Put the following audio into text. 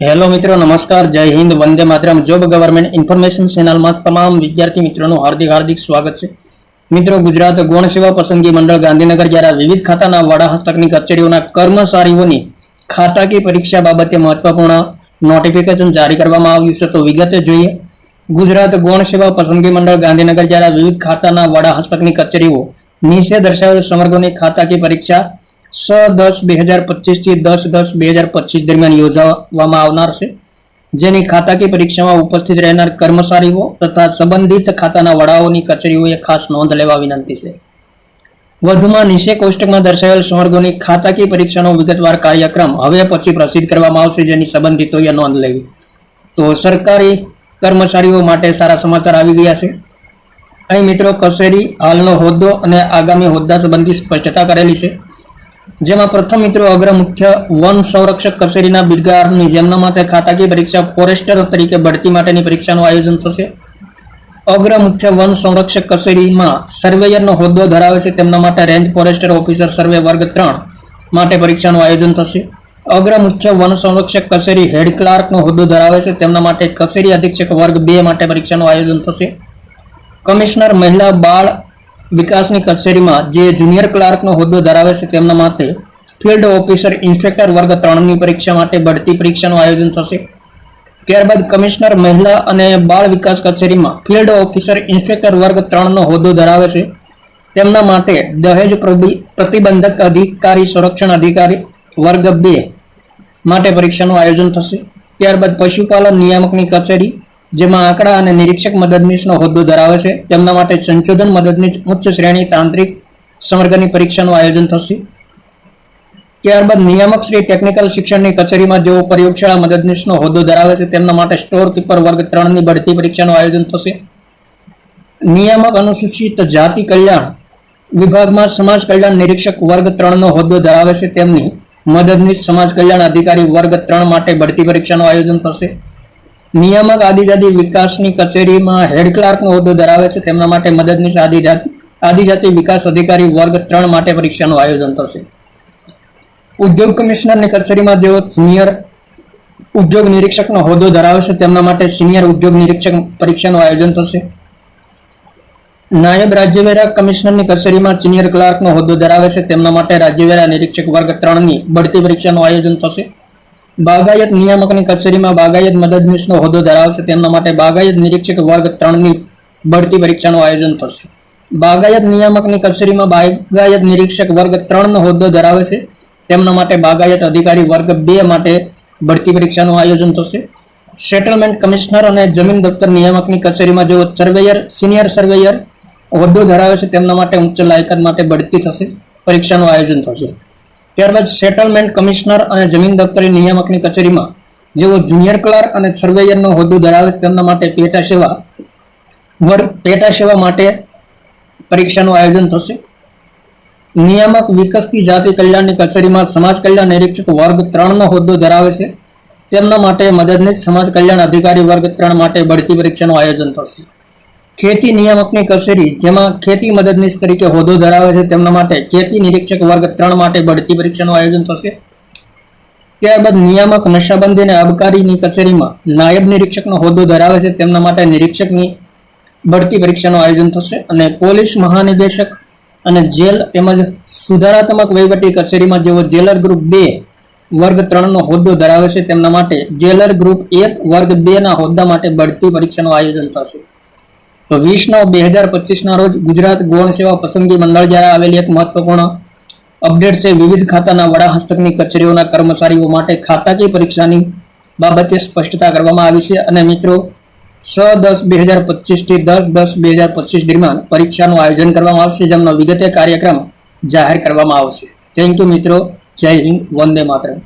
Hello મિત્રો, નમસ્કાર, જય Hind, Vande Mataram. Job government information ચેનલમાં તમામ વિદ્યાર્થી મિત્રોનું હાર્દિક હાર્દિક સ્વાગત છે. મિત્રો, ગુજરાત ગૌણ સેવા પસંદગી મંડળ ગાંધીનગર દ્વારા વિવિધ ખાતાના વડા હસ્તકની કચેરીઓના કર્મચારીઓની ખાતાકીય પરીક્ષા બાબતે મહત્વપૂર્ણ નોટિફિકેશન જારી કરવામાં આવ્યું છે. તો વિગતે જોઈએ, ગુજરાત ગૌણ સેવા પસંદગી મંડળ ગાંધીનગર દ્વારા વિવિધ ખાતાના વડા હસ્તકની કચેરીઓ નીચે દર્શાવેલ સમર્ગોની ખાતાકી પરીક્ષા છ દસ બે હજાર પચીસથી દસ દસ બે હજાર પચીસ દરમિયાન યોજાવામાં આવનાર છે. જેની ખાતાકી પરીક્ષામાં ઉપસ્થિત રહેનાર કર્મચારીઓ તથા સંબંધિત ખાતાના વડાઓની કચેરીઓએ ખાસ નોંધ લેવા વિનંતી છે. વધુમાં નીચે કોષ્ટકમાં દર્શાવેલ સંવર્ગોની ખાતાકી પરીક્ષાનો વિગતવાર કાર્યક્રમ હવે પછી પ્રસિદ્ધ કરવામાં આવશે, જેની સંબંધિતોએ નોંધ લેવી. તો સરકારી કર્મચારીઓ માટે સારા સમાચાર આવી ગયા છે. અહીં મિત્રો, કચેરી હાલનો હોદ્દો અને આગામી હોદ્દા સંબંધી સ્પષ્ટતા કરેલી છે. જેમાં પ્રથમ મિત્રો અગ્ર મુખ્ય વન સંરક્ષક કચેરીના બિરગારની જેમના માટે ખાતાકીય પરીક્ષા ફોરેસ્ટર તરીકે ભરતી માટેની પરીક્ષાનું આયોજન થશે. અગ્ર મુખ્ય વન સંરક્ષક કચેરીમાં સર્વેયરનો હોદ્દો ધરાવે છે. તેમના માટે રેન્જ ફોરેસ્ટર ઓફિસર સર્વે વર્ગ ત્રણ માટે પરીક્ષાનું આયોજન થશે. અગ્ર મુખ્ય વન સંરક્ષક કચેરી હેડ ક્લાર્કનો હોદ્દો ધરાવે છે. તેમના માટે કચેરી અધિક્ષક વર્ગ બે માટે પરીક્ષાનું આયોજન થશે. કમિશનર મહિલા બાળ વિકાસની કચેરીમાં જે જુનિયર ક્લાર્કનો હોદ્દો ધરાવે છે તેમના માટે ફિલ્ડ ઓફિસર ઇન્સ્પેક્ટર વર્ગ ત્રણની પરીક્ષા માટે બઢતી પરીક્ષાનું આયોજન થશે. ત્યારબાદ કમિશનર મહિલા અને બાળ વિકાસ કચેરીમાં ફિલ્ડ ઓફિસર ઇન્સ્પેક્ટર વર્ગ ત્રણનો હોદ્દો ધરાવે છે. તેમના માટે દહેજ પ્રતિ- પ્રતિબંધક અધિકારી સંરક્ષણ અધિકારી વર્ગ બે માટે પરીક્ષાનું આયોજન થશે. ત્યારબાદ પશુપાલન નિયામકની કચેરી જેમાં આંકડા અને નિરીક્ષક મદદનીશનો હોદ્દો ધરાવે છે. તેમના માટે સંશોધન મદદનીશ ઉચ્ચ શ્રેણી તાંત્રિક સમર્ગની પરીક્ષાનું આયોજન થશે. ત્યારબાદ નિયામક શ્રી ટેકનિકલ શિક્ષણની કચેરીમાં જેઓ પ્રયોગશાળા મદદનીશનો હોદ્દો ધરાવે છે, તેમના માટે સ્ટોર કીપર વર્ગ ત્રણની બઢતી પરીક્ષાનું આયોજન થશે. નિયામક અનુસૂચિત જાતિ કલ્યાણ વિભાગમાં સમાજ કલ્યાણ નિરીક્ષક વર્ગ ત્રણનો હોદ્દો ધરાવે છે. તેમની મદદનીશ સમાજ કલ્યાણ અધિકારી વર્ગ ત્રણ માટે બઢતી પરીક્ષાનું આયોજન થશે. નિયામક આદિજાતિ વિકાસની કચેરીમાં હેડ ક્લાર્કનો હોદ્દો ધરાવે છે. તેમના માટે મદદનીશ આદિજાતિ આદિજાતિ વિકાસ અધિકારી વર્ગ ત્રણ માટે પરીક્ષાનું આયોજન થશે. ઉદ્યોગ કમિશનરની કચેરીમાં જેઓ સિનિયર ઉદ્યોગ નિરીક્ષકનો હોદ્દો ધરાવે છે, તેમના માટે સિનિયર ઉદ્યોગ નિરીક્ષક પરીક્ષાનું આયોજન થશે. નાયબ રાજ્યવેરા કમિશનરની કચેરીમાં સિનિયર ક્લાર્કનો હોદ્દો ધરાવે છે, તેમના માટે રાજ્યવેરા નિરીક્ષક વર્ગ ત્રણની બઢતી પરીક્ષાનું આયોજન થશે. બાગાયત નિયામકની કચેરીમાં બાગાયત મદદનીશનો હોદ્દો ધરાવશે. તેમના માટે બાગાયત નિરીક્ષક વર્ગ ત્રણની બઢતી પરીક્ષાનું આયોજન થશે. બાગાયત નિયામકની કચેરીમાં બાગાયત નિરીક્ષક વર્ગ ત્રણનો હોદ્દો ધરાવે છે તેમના માટે બાગાયત અધિકારી વર્ગ બે માટે બઢતી પરીક્ષાનું આયોજન થશે. સેટલમેન્ટ કમિશનર અને જમીન દફતર નિયામકની કચેરીમાં જેઓ સર્વેયર, સિનિયર સર્વેયર હોદ્દો ધરાવે છે, તેમના માટે ઉચ્ચ લાયકાત માટે બઢતી થશે. પરીક્ષાનું આયોજન થશે. ત્યારબાદ સેટલમેન્ટ કમિશનર અને જમીન દફતરી નિયામકની કચેરીમાં જેઓ જુનિયર ક્લાર્ક અને સર્વેયરનો હોદ્દો ધરાવે છે, તેમના માટે પેટા સેવા વર્ગ પેટા સેવા માટે પરીક્ષાનું આયોજન થશે. નિયામક વિકસતી જાતિ કલ્યાણની કચેરીમાં સમાજ કલ્યાણ નિરીક્ષક વર્ગ ત્રણનો હોદ્દો ધરાવે છે. તેમના માટે મદદનીશ સમાજ કલ્યાણ અધિકારી વર્ગ ત્રણ માટે બઢતી પરીક્ષાનું આયોજન થશે. ખેતી નિયામકની કચેરી, જેમાં ખેતી મદદનીશ તરીકે હોદ્દો ધરાવે છે, તેમના માટે ખેતી નિરીક્ષક વર્ગ ત્રણ માટે બઢતી પરીક્ષાનું આયોજન થશે. ત્યારબાદ નિયામક નશાબંધી અને અબકારીની કચેરીમાં નાયબ નિરીક્ષકનો હોદ્દો ધરાવે છે, તેમના માટે નિરીક્ષકની બઢતી પરીક્ષાનું આયોજન થશે અને પોલીસ મહાનિદેશક અને જેલ તેમજ સુધારાત્મક વહીવટી કચેરીમાં જેઓ જેલર ગ્રુપ બે વર્ગ ત્રણનો હોદ્દો ધરાવે છે, તેમના માટે જેલર ગ્રુપ એક, વર્ગ બેના હોદ્દા માટે બઢતી પરીક્ષાનું આયોજન થશે. તો વીસ નવ બે હજાર પચીસના રોજ ગુજરાત ગૌણ સેવા પસંદગી મંડળ દ્વારા આવેલી એક મહત્વપૂર્ણ અપડેટ છે, વિવિધ ખાતાના વડા હસ્તકની કચેરીઓના કર્મચારીઓ માટે ખાતાકીય પરીક્ષાની બાબતે સ્પષ્ટતા કરવામાં આવી છે અને મિત્રો, છ દસ બે હજાર પચીસથી દસ દસ બે હજાર પચીસ દરમિયાન પરીક્ષાનું આયોજન કરવામાં આવશે, જેમનો વિગતે કાર્યક્રમ જાહેર કરવામાં આવશે. થેન્ક યુ મિત્રો. જય હિન્દ, વંદે માતરમ.